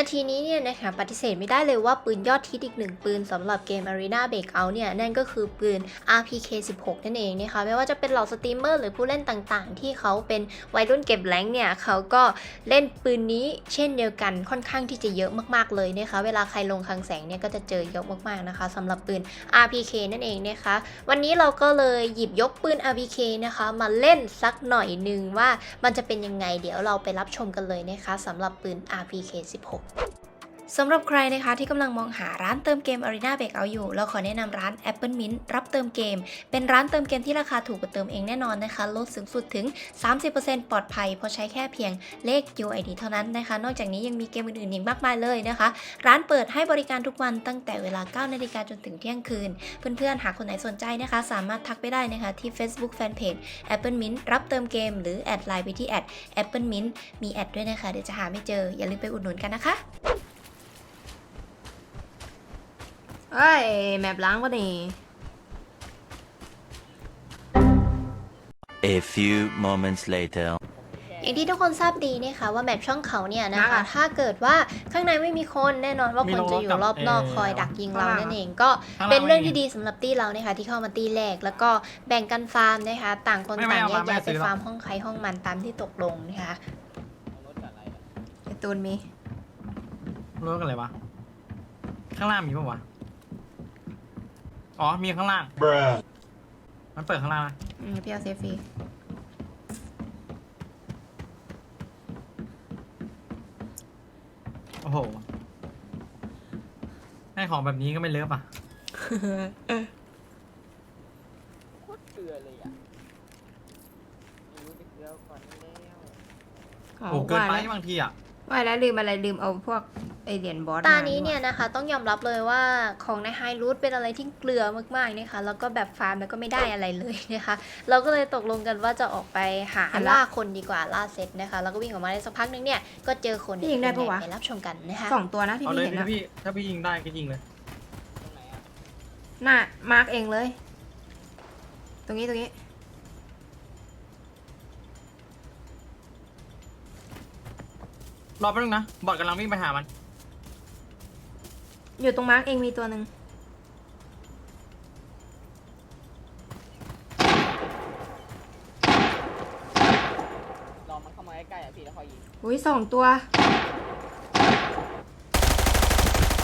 นาทีนี้เนี่ยนะคะปฏิเสธไม่ได้เลยว่าปืนยอดฮิตอีกหนึ่งปืนสำหรับเกม Arena Breakout เนี่ยนั่นก็คือปืน RPK 16 นั่นเองนะคะไม่ว่าจะเป็นเหล่าสตรีมเมอร์หรือผู้เล่นต่างๆ ที่เขาเป็นวัยรุ่นเก็บแรงเนี่ยเขาก็เล่นปืนนี้เช่นเดียวกันค่อนข้างที่จะเยอะมากๆเลยนะคะเวลาใครลงคลังแสงเนี่ยก็จะเจอเยอะมากๆนะคะสำหรับปืน RPK นั่นเองนะคะวันนี้เราก็เลยหยิบยกปืน RPK นะคะมาเล่นสักหน่อยหนึ่งว่ามันจะเป็นยังไงเดี๋ยวเราไปรับชมกันเลยนะคะสำหรับปืน RPK 16 สำหรับใครนะคะที่กำลังมองหาร้านเติมเกม Arena Breakout อยู่ เราขอแนะนำร้าน Apple Mint รับเติมเกม เป็นร้านเติมเกมที่ราคาถูกกว่าเติมเองแน่นอนนะคะ ลดสูงสุดถึง 30%ปลอดภัยเพราะใช้แค่เพียงเลข UID เท่านั้นนะคะ นอกจากนี้ยังมีเกมอื่นๆอีกมากมายเลยนะคะ ร้านเปิดให้บริการทุกวันตั้งแต่เวลา 9 นาฬิกาจนถึงเที่ยงคืน เพื่อนๆ หากคนไหนสนใจนะคะ สามารถทักไปได้นะคะที่ Facebook Fanpage Apple Mint รับเติมเกม หรือแอดไลน์ไปที่แอด Apple Mint มีแอดด้วยนะคะเดี๋ยวจะหาไม่เจออย่าลืมไปอุดหนุนกันนะคะ เอ้ย แมปล้างปะนี่ A few moments later. อย่างที่ทุกคนทราบดีนะคะว่าแมปช่องเขาเนี่ยนะคะอะถ้าเกิดว่าข้างในไม่มีคนแน่นอนว่ามีคนจะอยู่รอบนอกรถกับคอยดักยิงเราข้างล่างนั่นเองก็ข้างล่างเป็นเรื่องไม่มีที่ดีสำหรับตีเรานะคะที่เข้ามาตีแรกแล้วก็แบ่งกันฟาร์มนะคะ ต่างคนไม่ไม่ต่างเอาแยกมาไม่ย้ายซื้ไปอหรอก ฟาร์มห้องใครห้องมันตามที่ตกลงนะคะไอตูนมี รถกันเลยวะ ข้างล่างมีปะวะ อ๋อ มีข้างล่างมันเปิดข้างล่างนะอืมพี่เอาเซฟฟีโอ้โห ให้ของแบบนี้ก็ไม่เลิฟอะ โคตรเกลือเลยอะไม่รู้จะเกลือก่อนแล้ว โอ้เกินไปบางทีอะ ว่าแล้วลืมอะไรลืมเอาพวก ไอเหรียญบอสตามานี้ด้วเนี่ยนะคะ ต้องยอมรับเลยว่าของในไฮรูทเป็นอะไรที่เกลือมากๆนะคะ แล้วก็แบบฟาร์มแล้วก็ไม่ได้อะไรเลยนะคะ เราก็เลยตกลงกันว่าจะออกไปหาล่าคนดีกว่าล่าเซตนะคะ แล้วก็วิ่งออกมาได้สักพักนึงเนี่ยก็เจอคนพี่ยิงได้ปะวะไปรับชมกันนะคะสองตัวนะที่เอาพี่เลยเห็นถ้านะพี่ถ้าพี่ยิงได้ก็ยิงเลยตรงไหนอะหน้ามาร์กเองเลย ตรงนี้ตรงนี้รอแป๊บนึงนะ บอดกำลังวิ่งไปหามัน อยู่ตรงมาร์กเองมีตัวหนึ่งรอมันเข้ามาใกล้ๆอะพี่แล้วคอยยิงอุ้ยสองตัว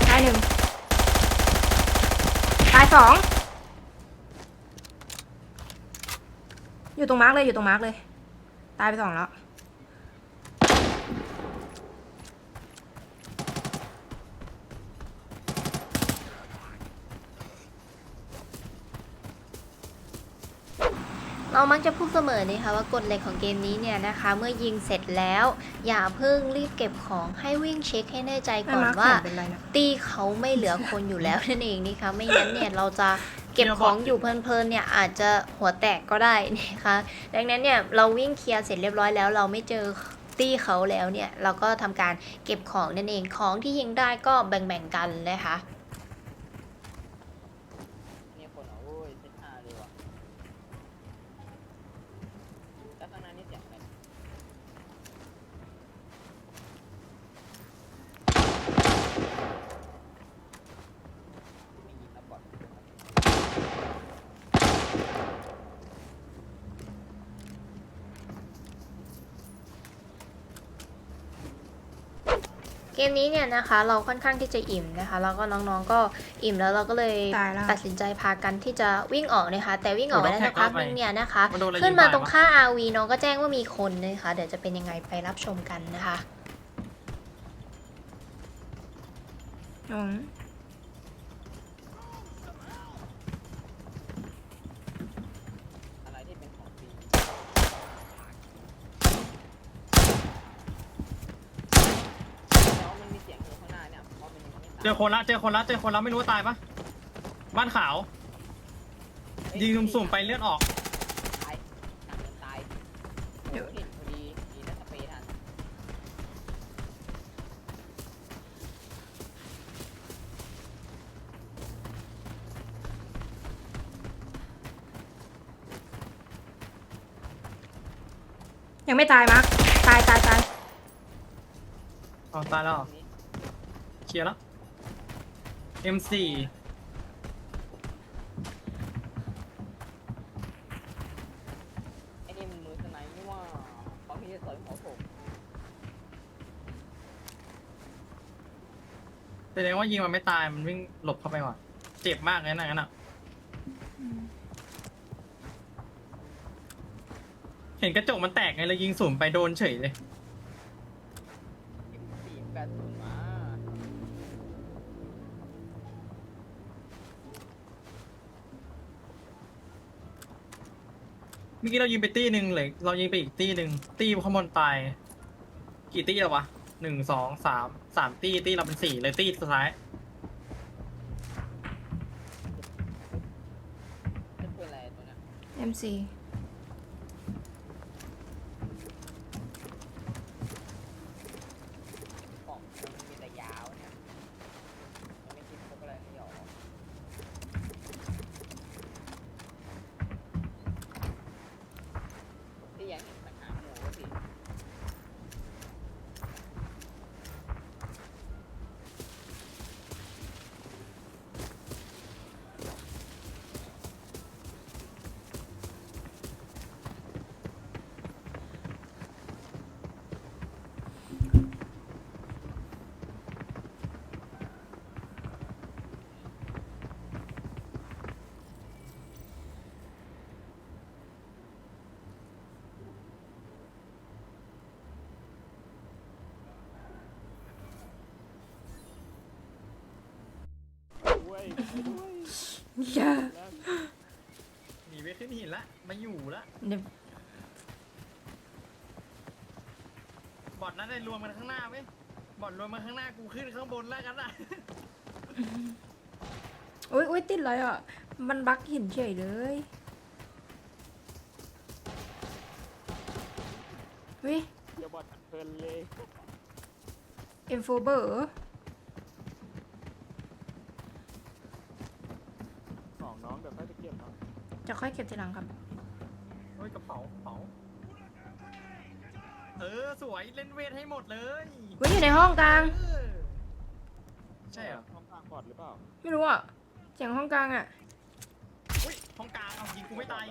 ตายหนึ่งตายสองอยู่ตรงมาร์กเลยอยู่ตรงมาร์กเลย ตายไปสองแล้ว เรามักจะพูดเสมอนะคะว่ากฎเหล็กของเกมนี้เนี่ยนะคะ เมื่อยิงเสร็จแล้ว อย่าเพิ่งรีบเก็บของให้วิ่งเช็คให้แน่ใจไม่ก่อนมาร์กว่าแขนเป็นไรนะตีเขาไม่เหลือคนอยู่แล้วนั่นเองนี่คะไม่งั้นเนี่ยเราจะเก็บของอยู่เพลินๆเนี่ยอาจจะหัวแตกก็ได้นะคะ ดังนั้นเนี่ยเราวิ่งเคลียร์เสร็จเรียบร้อยแล้ว เราไม่เจอตีเขาแล้วเนี่ยเราก็ทำการเก็บของนั่นเองของที่ยิงได้ก็แบ่งๆกันนะคะ เนี่ยคนเหรอโอ้ยเซตห้าเลยว่ะแล้วข้างหน้านี่เสียงอะไรไม่ยิงแล้วบอด เกมนี้เนี่ยนะคะเราค่อนข้างที่จะอิ่มนะคะ แล้วก็น้องๆก็อิ่มแล้วเราก็เลยตายแล้ว ตัดสินใจพากันที่จะวิ่งออกนะคะ แต่วิ่งออกไปได้สักพักนึงเนี่ยนะคะ มันโดนอะไรขึ้นมายิงตายตรงวะ ค่า RV น้องก็แจ้งว่ามีคนนะคะ เดี๋ยวจะเป็นยังไงไปรับชมกันนะคะอืมอะไรที่เป็นของฟรีแล้วมันมีเสียงอยู่ข้างหน้าเนี่ยเพราะมันยังไม่ตาย เจอคนละเจอคนละเจอคนละไม่รู้ว่าตายปะบ้านขาวยิงสุ่มๆไปเลือดออก ตายหนักเกินตายโอ้โหเห็นพอดีดีนะสเปรย์ทันยังไม่ตายมาร์กตายตายตายอ๋อตายแล้วเหรอนี้เคลียร์แล้ว M4 ไอ้นี่มันมือสไนนี่ว่าเขาพี่จะสอยหัวผมแสดงว่ายิงมันไม่ตายมันวิ่งหลบเข้าไปก่อนเจ็บมากเลยนะงั้นอะเห็นกระจกมันแตกไงเลยยิงสุ่มไปโดนเฉยเลยสี่แปดศูนย์มา เมื่อกี้เรายิงไปตี้หนึ่งเลยเรายิงไปอีกตี้หนึ่งตี้ข้างบนตาย กี่ตี้แล้ววะหนึ่งสองสามสามตี้ตี้เราเป็นสี่เลยตี้สุดท้ายเป็นปืนอะไรตัวเนี้ย MC กล่องมันมีแต่ยาวเนี่ยมันไม่คิดพกอะไรไม่หรอกที่อยากเห็นปัญหาหมูก็สิ อย่าหนีไปขึ้นหินละ มาอยู่ละ เดี๋ยวบอดนั้นได้รวมกันข้างหน้าเว้ยบอดรวมมาข้างหน้ากูขึ้นข้างบนแล้วกันอะอุ้ยอุ้ยติดอะไรอะ มันบักหินเฉยเลยวิเดี๋ยวบอดเพลินเลยเอ็มโฟเบอร์ ของ น้องเดี๋ยวค่อยไปเก็บเนาะจะค่อยเก็บทีหลังครับ เฮ้ยกระเป๋ากระเป๋า เออสวยเล่นเวทให้หมดเลยวิอยู่ในห้องกลาง เออใช่เหรอห้องกลางบอดหรือเปล่าไม่รู้อะเสียงห้องกลางอะ อุ้ยห้องกลางเอายิงกูไม่ตาย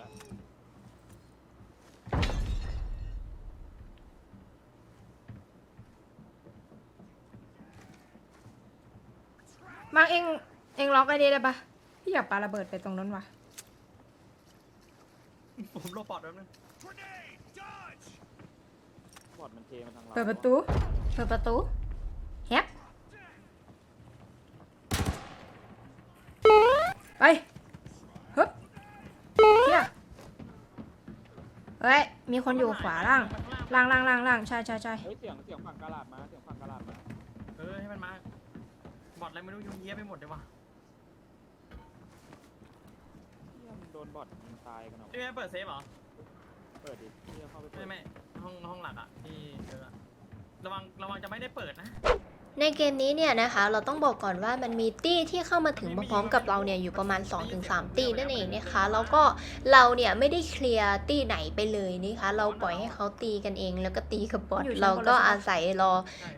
มาร์กเองเองล็อกไอเดียได้ปะ พี่อยากปาระเบิดไปตรงนั้นว่ะผมโลบอดแป๊บนึงบอดมันเทมาทางเราเปิดประตู เปิดประตูแฮปไปฮึบเฮียเฮ้ย มีคนอยู่ขวาล่าง ล่างล่างล่างล่างใช่ใช่ใช่เฮ้ยเสียงเสียงฝั่งกาลาดมาเสียงฝั่งกาลาดมา เออให้มันมา บอดอะไรไม่รู้ยุ่งเยี้ยไปหมดเลยวะ เนี่ยมัน โดนบอดยิงตายกันหรอพี่แม่เปิดเซฟเหรอ เปิดดิพี่จะเข้าไปเปิไม่ดไม่ห้องห้องหลักอะที่เออระวังระวังจะไม่ได้เปิดนะ ในเกมนี้เนี่ยนะคะเราต้องบอกก่อนว่ามันมีตี้ที่เข้ามาถึงพร้อมๆกับเราเนี่ยอยู่ประมาณ 2-3 ตี้นั่นเองนะคะแล้วก็เราเนี่ยไม่ได้เคลียร์ตี้ไหนไปเลยนะคะ เราปล่อยให้เขาตีกันเองแล้วก็ตีกับบอทอยู่ชั้นบนเราก็แล้วใช่ไหมอาศัยรอ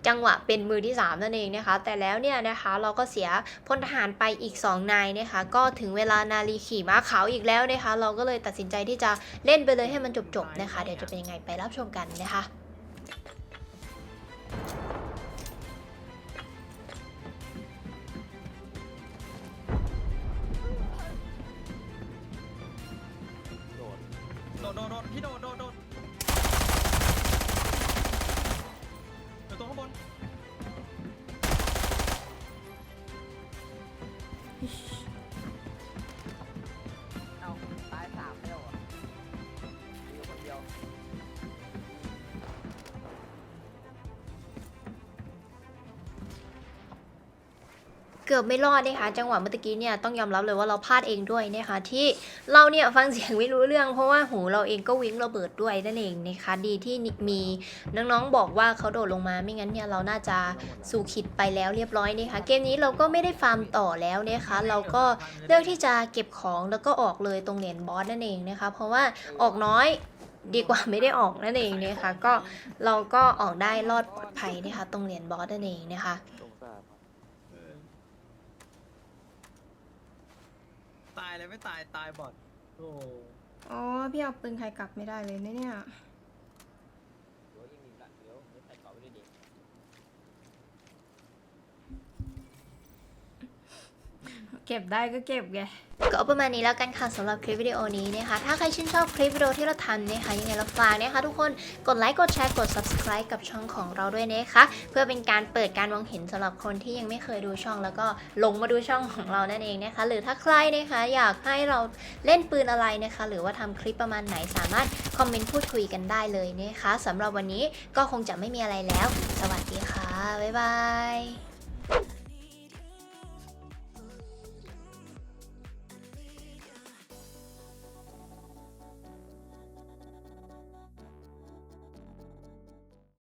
จังหวะเป็นมือที่ 3 นั่นเองนะคะ แต่แล้วเนี่ยนะคะเราก็เสียพลทหารไปอีก 2 นายนะคะ ก็ถึงเวลานาลีขี่ม้าขาวอีกแล้วนะคะ เราก็เลยตัดสินใจที่จะเล่นไปเลยให้มันจบๆนะคะ เดี๋ยวจะเป็นยังไงไปรับชมกันนะคะ เกือบไม่รอดนะคะจังหวะเมื่อกี้เนี่ยต้องยอมรับเลยว่าเราพลาดเองด้วยนะคะที่เราเนี่ยฟังเสียงไม่รู้เรื่องเพราะว่าหูเราเองก็วิ่งระเบิดด้วยนั่นเองนะคะดีที่มีน้องๆบอกว่าเขาโดดลงมาไม่งั้นเนี่ยเราน่าจะสู่ขิดไปแล้วเรียบร้อยนะคะเกมนี้เราก็ไม่ได้ฟาร์มต่อแล้วนะคะเราก็เลือกที่จะเก็บของแล้วก็ออกเลยตรงเหรียญบอสนั่นเองนะคะเพราะว่าออกน้อยดีกว่าไม่ได้ออกนั่นเองนะคะก็เราก็ออกได้รอดปลอดภัยนะคะตรงเหรียญบอสนั่นเองนะคะ สงสาร ตาย เลยไม่ตายตายบอดโอ้ อ๋อ พี่เอาปืนใครกลับไม่ได้เลยนะเนี่ย เดี๋ยวยังมีละเดี๋ยวเดี๋ยวใส่กรอบไว้ด้วยดิ เก็บได้ก็เก็บไงก็ประมาณนี้แล้วกันค่ะสำหรับคลิปวิดีโอนี้นะคะ ถ้าใครชื่นชอบคลิปวิดีโอที่เราทำนะคะยังไงเราฝากนะคะทุกคนกดไลค์กดแชร์กด subscribe กับช่องของเราด้วยนะคะเพื่อเป็นการเปิดการมองเห็นสำหรับคนที่ยังไม่เคยดูช่องแล้วก็ลงมาดูช่องของเรานั่นเองนะคะ หรือถ้าใครนะคะอยากให้เราเล่นปืนอะไรนะคะ หรือว่าทำคลิปประมาณไหนสามารถคอมเมนต์พูดคุยกันได้เลยนะคะสำหรับวันนี้ก็คงจะไม่มีอะไรแล้ว สวัสดีค่ะบ๊ายบาย